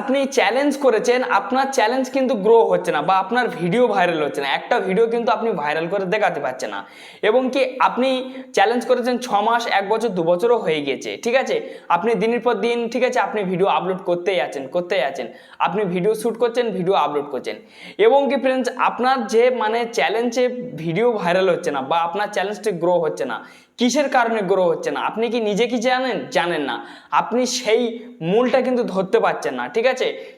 আপনি চ্যালেঞ্জ করেছেন, আপনার চ্যালেঞ্জ কিন্তু গ্রো হচ্ছে না বা আপনার ভিডিও ভাইরাল হচ্ছে না। একটা ভিডিও কিন্তু আপনি ভাইরাল করে দেখাতে পারছেন না। এবং কি আপনি চ্যালেঞ্জ করেছেন ছ মাস, এক বছর, দু বছরও হয়ে গিয়েছে, ঠিক আছে? আপনি দিনের পর দিন, ঠিক আছে, আপনি ভিডিও আপলোড করতেই আছেন করতেই আছেন। আপনি ভিডিও শ্যুট করছেন ভিডিও আপলোড করছেন। এবং কি ফ্রেন্ডস আপনার যে মানে চ্যালেঞ্জে ভিডিও ভাইরাল হচ্ছে না বা আপনার চ্যালেঞ্জটি গ্রো হচ্ছে না, কিসের কারণে গ্রো হচ্ছে না? আপনি কি নিজে কি জানেন? জানেন না। আপনি সেই মূলটা কিন্তু ধরতে পারছেন না, ঠিক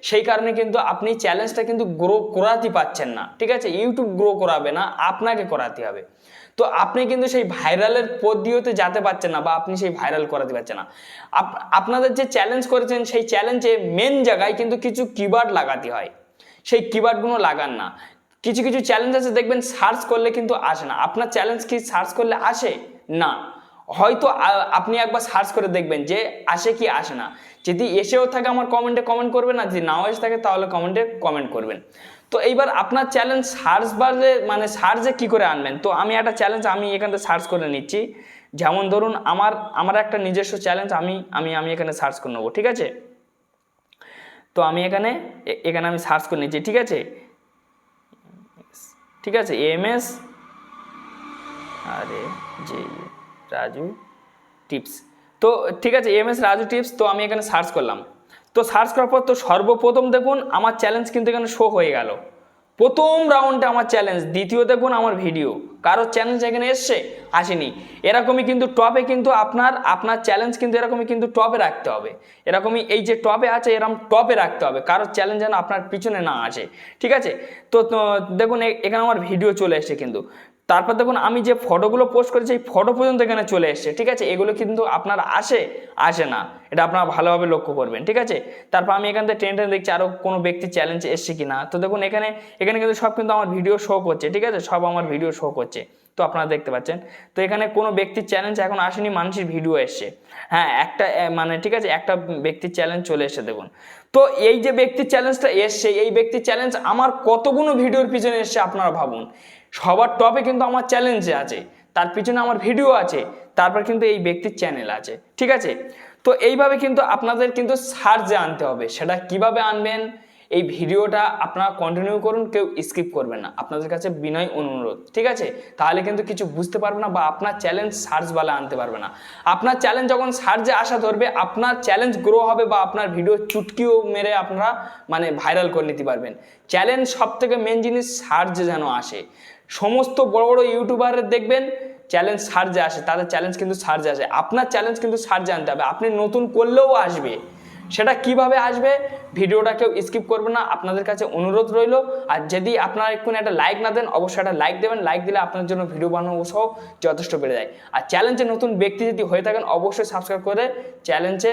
সেই কারণে কিন্তু আপনি চ্যালেঞ্জটা কিন্তু গ্রো করাতে পারছেন না। ঠিক আছে? ইউটিউব গ্রো করাবে না, আপনাকে করাতে হবে। তো আপনি কিন্তু সেই ভাইরালের পদ্ধতিতে যেতে পারছেন না বা আপনি সেই ভাইরাল করাতে পারছেন না। আপনাদের যে চ্যালেঞ্জ করেছেন, সেই চ্যালেঞ্জে মেন জায়গায় কিন্তু কিছু কিবার্ড লাগাতে হয়। সেই কিবার্ডগুলো লাগান না। কিছু কিছু চ্যালেঞ্জ আছে, দেখবেন সার্চ করলে কিন্তু আসে না। আপনার চ্যালেঞ্জ কি সার্চ করলে আসে? না। হয়তো আপনি একবার সার্চ করে দেখবেন যে আসে কি আসে না। যদি এসেও থাকে আমার কমেন্টে কমেন্ট করবেন না যদি নাও এসে থাকে তাহলে কমেন্টে কমেন্ট করবেন। তো এইবার আপনার চ্যালেঞ্জ সার্চ বারে মানে সার্চে কি করে আনবেন? তো আমি একটা চ্যালেঞ্জ আমি এখান থেকে সার্চ করে নিচ্ছি। যেমন ধরুন আমার আমার একটা নিজস্ব চ্যালেঞ্জ আমি আমি আমি এখানে সার্চ করে নেব, ঠিক আছে? তো আমি এখানে এখানে আমি সার্চ করে নিচ্ছি, ঠিক আছে? ঠিক আছে? এম এস আরে যে রাজু টিপস তো ঠিক আছে এম এস রাজু টিপস তো আমি এখানে সার্চ করলাম। তো সার্চ করার পর তো সর্বপ্রথম দেখুন, আমার চ্যালেঞ্জ কিন্তু এখানে শো হয়ে গেল। প্রথম রাউন্ডে আমার চ্যালেঞ্জ দ্বিতীয় দেখুন আমার ভিডিও কারোর চ্যালেঞ্জ এখানে এসছে? আসেনি। এরকমই কিন্তু টপে কিন্তু আপনার আপনার চ্যালেঞ্জ কিন্তু এরকমই কিন্তু টপে রাখতে হবে। এরকমই এই যে টপে আছে, এরকম টপে রাখতে হবে। কারোর চ্যালেঞ্জ যেন আপনার পিছনে না আসে। ঠিক আছে? তো দেখুন এখানে আমার ভিডিও চলে এসছে কিন্তু। তারপর দেখুন, আমি যে ফটোগুলো পোস্ট করেছি, এই ফটো পর্যন্ত এখানে চলে এসছে, ঠিক আছে? এগুলো কিন্তু আপনার আসে আসে না। এটা আপনারা ভালোভাবে লক্ষ্য করবেন, ঠিক আছে? তারপর আমি এখান থেকে টেন টেন দেখছি আরও কোনো ব্যক্তি চ্যালেঞ্জ এসছে কি না তো দেখুন, এখানে এখানে কিন্তু সব কিন্তু আমার ভিডিও শো করছে, ঠিক আছে? সব আমার ভিডিও শো করছে। তো আপনারা দেখতে পাচ্ছেন। তো এখানে কোনো ব্যক্তির চ্যালেঞ্জ এখন আসেনি, মানুষের ভিডিও এসছে। হ্যাঁ একটা মানে ঠিক আছে? একটা ব্যক্তির চ্যালেঞ্জ চলে এসে দেখুন। তো এই যে ব্যক্তির চ্যালেঞ্জটা এসছে, এই ব্যক্তির চ্যালেঞ্জ আমার কতগুলো ভিডিওর পিছনে এসছে, আপনারা ভাবুন। সবার টপে কিন্তু আমার চ্যালেঞ্জে আছে, তার পিছনে আমার ভিডিও আছে, তারপর কিন্তু এই ব্যক্তির চ্যানেল আছে, ঠিক আছে? তো এইভাবে কিন্তু আপনাদের কিন্তু সার্চে আনতে হবে, সেটা কীভাবে আনবেন? এই ভিডিওটা আপনারা কন্টিনিউ করুন, কেউ স্কিপ করবেন না। আপনাদের কাছে বিনয় অনুরোধ, ঠিক আছে? তাহলে কিন্তু কিছু বুঝতে পারবে না বা আপনার চ্যালেঞ্জ সার্চ বালা আনতে পারবে না। আপনার চ্যালেঞ্জ যখন সার্চে আসা ধরবে, আপনার চ্যালেঞ্জ গ্রো হবে বা আপনার ভিডিও চুটকিও মেরে আপনারা মানে ভাইরাল করে নিতে পারবেন। চ্যালেঞ্জ সব থেকে মেন জিনিস সার্চে যেন আসে। সমস্ত বড় বড় ইউটিউবারের দেখবেন চ্যালেঞ্জ সার্চে আসে, তাদের চ্যালেঞ্জ কিন্তু সার্চে আসে। আপনার চ্যালেঞ্জ কিন্তু সার্চে আনতে হবে। আপনি নতুন করলেও আসবে। সেটা কীভাবে আসবে ভিডিওটা কেউ স্কিপ করবে না। আপনাদের কাছে অনুরোধ রইল। আর যদি আপনারা এক্ষুনি একটা লাইক না দেন, অবশ্যই একটা লাইক দেবেন। লাইক দিলে আপনার জন্য ভিডিও বানানো সহ যথেষ্ট বেড়ে যায়। আর চ্যালেঞ্জে নতুন ব্যক্তি যদি হয়ে থাকেন, অবশ্যই সাবস্ক্রাইব করে চ্যালেঞ্জে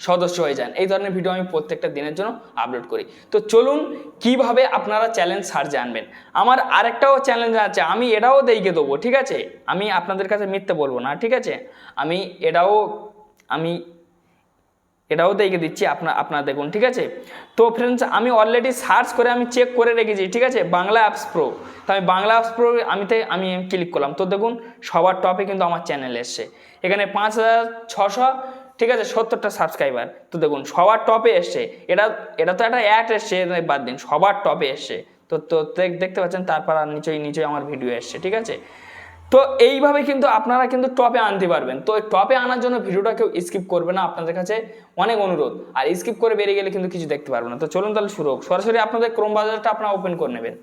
সদস্য হয়ে যান। এই ধরনের ভিডিও আমি প্রত্যেকটা দিনের জন্য আপলোড করি। তো চলুন, কীভাবে আপনারা চ্যালেঞ্জ সার্চে আনবেন? আমার আরেকটাও চ্যালেঞ্জ আছে। আমি এটাও দেইকে দেবো, ঠিক আছে? আমি আপনাদের কাছে মিথ্যে বলব না, ঠিক আছে? আমি এটাও, আমি এটাও দেখে দিচ্ছি আপনার আপনারা দেখুন, ঠিক আছে? তো ফ্রেন্ডস আমি অলরেডি সার্চ করে আমি চেক করে রেখেছি, ঠিক আছে? বাংলা অ্যাপস প্রো তো আমি বাংলা অ্যাপস প্রো আমি তাই আমি ক্লিক করলাম। তো দেখুন, সবার টপে কিন্তু আমার চ্যানেল এসছে। এখানে পাঁচ হাজার ছশো, ঠিক আছে? সত্তরটা সাবস্ক্রাইবার তো দেখুন, সবার টপে এসছে। এটা এটা তো একটা অ্যাড এসছে বাদ দিন। সবার টপে এসছে। তো তো দেখ- দেখতে পাচ্ছেন, তারপর আর নিচেই নিচেই আমার ভিডিও এসছে, ঠিক আছে? তো এইভাবে কিন্তু আপনারা কিন্তু টপে আনতে পারবেন। তো টপে আনার জন্য ভিডিওটা কেউ স্কিপ করবে না, আপনাদের কাছে অনেক অনুরোধ। আর স্কিপ করে বেরিয়ে গেলে কিন্তু কিছু দেখতে পারবে না। তো চলুন তাহলে শুরু হোক। সরাসরি আপনাদের ক্রোম ব্রাউজারটা আপনারা ওপেন করে নেবেন।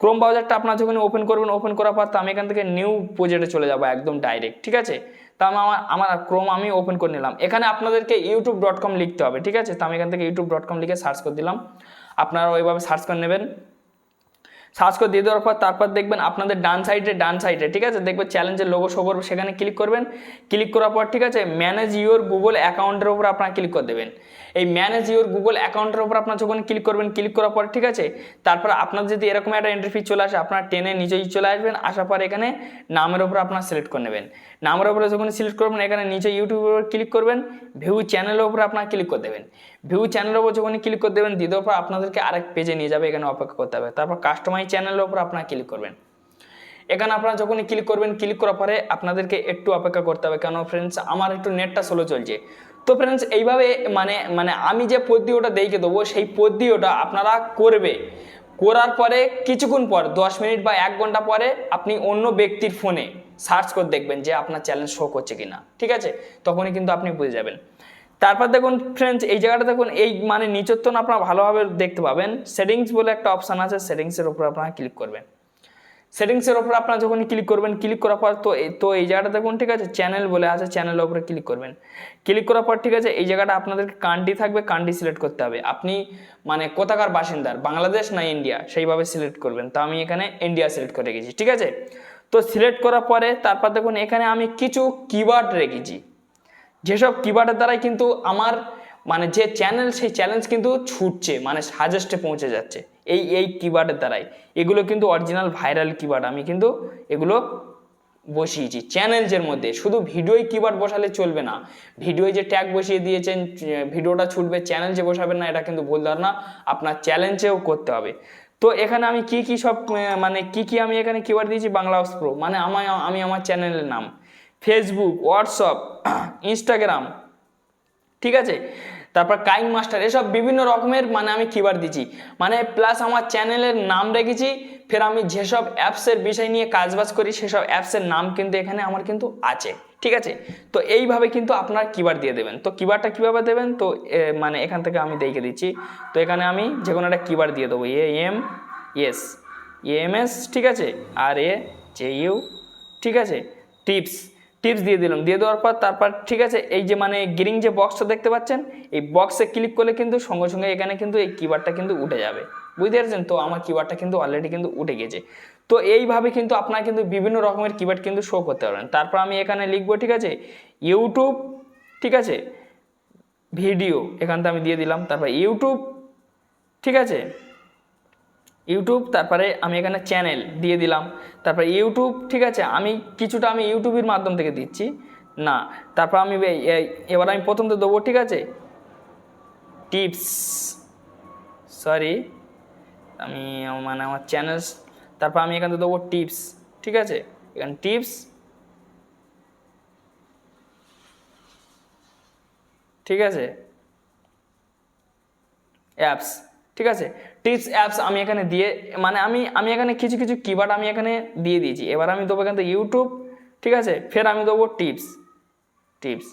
ক্রোম ব্রাউজারটা আপনারা যখন ওপেন করবেন ওপেন করার পর তো আমি এখান থেকে নিউ প্রজেক্টে চলে যাব একদম ডাইরেক্ট ঠিক আছে? তা আমি আমার আমার ক্রোম আমি ওপেন করে নিলাম। এখানে আপনাদেরকে ইউটিউব ডট কম লিখতে হবে, ঠিক আছে? তো আমি এখান থেকে ইউটিউব ডট কম লিখে সার্চ করে দিলাম। আপনারা ওইভাবে সার্চ করে নেবেন। সার্চ করে দিয়ে দেওয়ার পর তারপর দেখবেন আপনাদের ডান সাইডে ডান সাইডে ঠিক আছে? দেখবেন চ্যালেঞ্জের লোগো শো করবে, সেখানে ক্লিক করবেন। ক্লিক করার পর, ঠিক আছে? ম্যানেজ ইউর গুগল অ্যাকাউন্টের উপর আপনারা ক্লিক করে দেবেন। এই ম্যানেজ ইউর গুগল অ্যাকাউন্টের উপর আপনার যখন ক্লিক করবেন ক্লিক করার পর, ঠিক আছে? তারপর আপনার যদি এরকম একটা এন্ট্রি চলে আসে, আপনার টেনে নিচেই চলে আসবেন, আসার পর এখানে নামের উপর আপনার সিলেক্ট করে নেবেন। নামের উপরে যখন সিলেক্ট করবেন, এখানে নিচে ইউটিউবের উপর ক্লিক করবেন ভিউ চ্যানেলের উপর আপনার ক্লিক করে দেবেন। ভিউ চ্যানেলের উপর যখন ক্লিক করে দেবেন দ্বিতীয় পর আপনাদেরকে আরেক পেজে নিয়ে যাবে, এখানে অপেক্ষা করতে হবে। তারপর কাস্টমাইজ চ্যানেলের উপর আপনারা ক্লিক করবেন। এখানে আপনারা যখনই ক্লিক করবেন ক্লিক করার পরে আপনাদেরকে একটু অপেক্ষা করতে হবে। কেন ফ্রেন্ডস আমার একটু নেটটা স্লো চলছে। তো ফ্রেন্ডস এইভাবে মানে মানে আমি যে পদ্ধতিটা দেখে দেবো, সেই পদ্ধতিটা আপনারা করবে। করার পরে কিছুক্ষণ পর, দশ মিনিট বা এক ঘণ্টা পরে আপনি অন্য ব্যক্তির ফোনে সার্চ করে দেখবেন যে আপনার চ্যালেঞ্জ শো করছে কিনা। ঠিক আছে? তখনই কিন্তু আপনি বুঝে যাবেন। তারপর দেখুন ফ্রেন্ডস এই জায়গাটা দেখুন, এই মানে নিচত্বন আপনারা ভালোভাবে দেখতে পাবেন। সেটিংস বলে একটা অপশান আছে সেটিংসের উপর আপনারা ক্লিক করবেন। সেটিংসের ওপর আপনারা যখন ক্লিক করবেন ক্লিক করার পর তো তো এই জায়গাটা দেখুন, ঠিক আছে? চ্যানেল বলে আছে চ্যানেলের উপরে ক্লিক করবেন। ক্লিক করার পর, ঠিক আছে, এই জায়গাটা আপনাদেরকে কান্ট্রি থাকবে কান্ট্রি সিলেক্ট করতে হবে। আপনি মানে কোথাকার বাসিন্দার, বাংলাদেশ না ইন্ডিয়া সেইভাবে সিলেক্ট করবেন। তো আমি এখানে ইন্ডিয়া সিলেক্ট করে রেখেছি, ঠিক আছে? তো সিলেক্ট করার পরে, তারপর দেখুন, এখানে আমি কিছু কিওয়ার্ড রেখেছি। যেসব কিওয়ার্ডের দ্বারাই কিন্তু আমার মানে যে চ্যানেল সেই চ্যালেঞ্জ কিন্তু ছুটছে মানে সাজেস্টে পৌঁছে যাচ্ছে। এই এই কিবার্ডের দ্বারাই। এগুলো কিন্তু অরিজিনাল ভাইরাল কিওয়ার্ড আমি কিন্তু এগুলো বসিয়েছি। চ্যানেলসের মধ্যে। শুধু ভিডিওই কিওয়ার্ড বসালে চলবে না। ভিডিওয় যে ট্যাগ বসিয়ে দিয়েছেন, ভিডিওটা ছুটবে চ্যানেল যে বসাবেন না, এটা কিন্তু ভুল ধারণা। আপনার চ্যালেঞ্জেও করতে হবে। তো এখানে আমি কি কি সব মানে কি কি আমি এখানে কিওয়ার্ড দিয়েছি? বাংলা প্রো মানে আমার আমি আমার চ্যানেলের নাম। ফেসবুক হোয়াটসঅ্যাপ ইনস্টাগ্রাম ঠিক আছে? তারপর কাইং মাস্টার, এসব বিভিন্ন রকমের মানে আমি কিবার দিচ্ছি। মানে প্লাস আমার চ্যানেলের নাম রেখেছি, ফের আমি যেসব অ্যাপসের বিষয় নিয়ে কাজবাজ করি, সেসব অ্যাপসের নাম কিন্তু এখানে আমার কিন্তু আছে, ঠিক আছে? তো এইভাবে কিন্তু আপনারা কিবার দিয়ে দেবেন। তো কিবারটা কীভাবে দেবেন? তো মানে এখান থেকে আমি দেখে দিচ্ছি। তো এখানে আমি যে কোনো একটা কিবার দিয়ে দেবো। A M S M S ঠিক আছে? আর এ জে ইউ ঠিক আছে? টিপস টিপস দিয়ে দিলাম। দিয়ে দেওয়ার পর তারপর ঠিক আছে, এই যে মানে গ্রিন যে বক্সটা দেখতে পাচ্ছেন, এই বক্সে ক্লিক করলে কিন্তু সঙ্গে সঙ্গে এখানে কিন্তু এই কিবারটা কিন্তু উঠে যাবে। বুঝতে পারছেন? তো আমার কিবারটা কিন্তু অলরেডি কিন্তু উঠে গেছে। তো এইভাবে কিন্তু আপনার কিন্তু বিভিন্ন রকমের কিবার্ড কিন্তু শো করতে পারবেন তারপর আমি এখানে লিখব, ঠিক আছে ইউটিউব ঠিক আছে ভিডিও এখান থেকে আমি দিয়ে দিলাম। তারপর ইউটিউব ঠিক আছে ইউটিউব, তারপরে আমি এখানে চ্যানেল দিয়ে দিলাম। তারপরে ইউটিউব, ঠিক আছে, আমি কিছুটা আমি ইউটিউবের মাধ্যম থেকে দিচ্ছি। না, তারপর আমি এবার আমি প্রথম তো দেবো, ঠিক আছে? টিপস সরি আমি মানে আমার চ্যানেল তারপর আমি এখানে দেবো টিপস ঠিক আছে? এখানে টিপস ঠিক আছে? অ্যাপস ঠিক আছে? টিপস অ্যাপস আমি এখানে দিয়ে মানে আমি আমি এখানে কিছু কিছু কিওয়ার্ড আমি এখানে দিয়ে দিয়েছি। এবার আমি দেবো এখান ইউটিউব ঠিক আছে? ফের আমি দেবো টিপস টিপস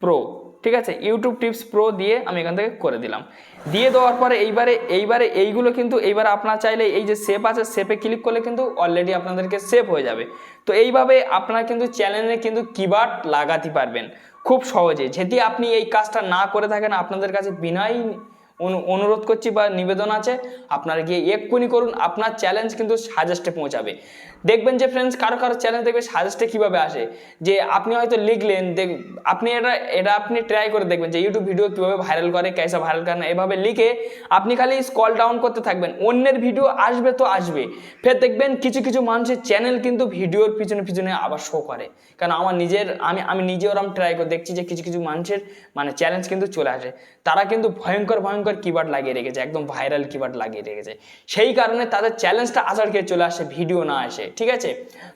প্রো ঠিক আছে? ইউটিউব টিপস প্রো দিয়ে আমি এখান থেকে করে দিলাম। দিয়ে দেওয়ার পরে এইবারে এইবারে এইগুলো কিন্তু, এইবারে আপনার চাইলে এই যে সেপ আছে সেপে ক্লিক করলে কিন্তু অলরেডি আপনাদেরকে সেভ হয়ে যাবে। তো এইভাবে আপনারা কিন্তু চ্যানেলে কিন্তু কিবার্ড লাগাতে পারবেন। খুব সহজে। যদি আপনি এই কাজটা না করে থাকেন, আপনাদের কাছে অনু- অনুরোধ করছি বা নিবেদন আছে, আপনারা গিয়ে এক্ষুনি করুন, আপনার চ্যালেঞ্জ কিন্তু সাজেস্টে পৌঁছাবে। দেখবেন যে ফ্রেন্ডস কারও কারও চ্যালেঞ্জ দেখবে সাজেস্টে কীভাবে আসে? যে আপনি হয়তো লিখলেন, দেখ আপনি এটা এটা আপনি ট্রাই করে দেখবেন যে ইউটিউব ভিডিও কীভাবে ভাইরাল করে ক্যাসা ভাইরাল করে না, এভাবে লিখে আপনি খালি স্কল ডাউন করতে থাকবেন। অন্যের ভিডিও আসবে তো আসবে। ফের দেখবেন কিছু কিছু মানুষের চ্যানেল কিন্তু ভিডিওর পিছনে পিছনে আবার শো করে। কারণ আমার নিজের, আমি আমি নিজে ওরম ট্রাই করে দেখছি যে কিছু কিছু মানুষের মানে চ্যালেঞ্জ কিন্তু চলে আসে। তারা কিন্তু ভয়ঙ্কর ভয়ঙ্কর কিবার্ড লাগিয়ে রেখেছে, একদম ভাইরাল কিবার্ড লাগিয়ে রেখেছে। সেই কারণে তাদের চ্যালেঞ্জটা আসার খেয়ে চলে আসে ভিডিও না আসে, ঠিক আছে?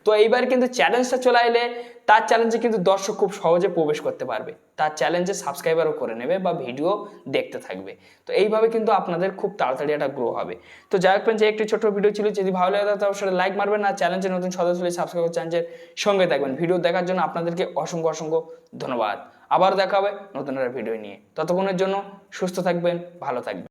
তো এইবার কিন্তু চ্যালেঞ্জটা চলে এলে তার চ্যালেঞ্জে কিন্তু দর্শক খুব সহজে প্রবেশ করতে পারবে। তার চ্যালেঞ্জে সাবস্ক্রাইবারও করে নেবে বা ভিডিও দেখতে থাকবে। তো এইভাবে কিন্তু আপনাদের খুব তাড়াতাড়ি একটা গ্রো হবে। তো যাই হোক যে একটি ছোট ভিডিও ছিল। যদি ভালো লাগে তাহলে অবশ্যই লাইক মারবেন আর চ্যালেঞ্জের নতুন সদস্য হলে সাবস্ক্রাইব চ্যানেলের সঙ্গে থাকবেন। ভিডিও দেখার জন্য আপনাদেরকে অসংখ্য অসংখ্য ধন্যবাদ। আবার দেখা হবে নতুন একটা ভিডিও নিয়ে। ততক্ষণের জন্য সুস্থ থাকবেন, ভালো থাকবেন।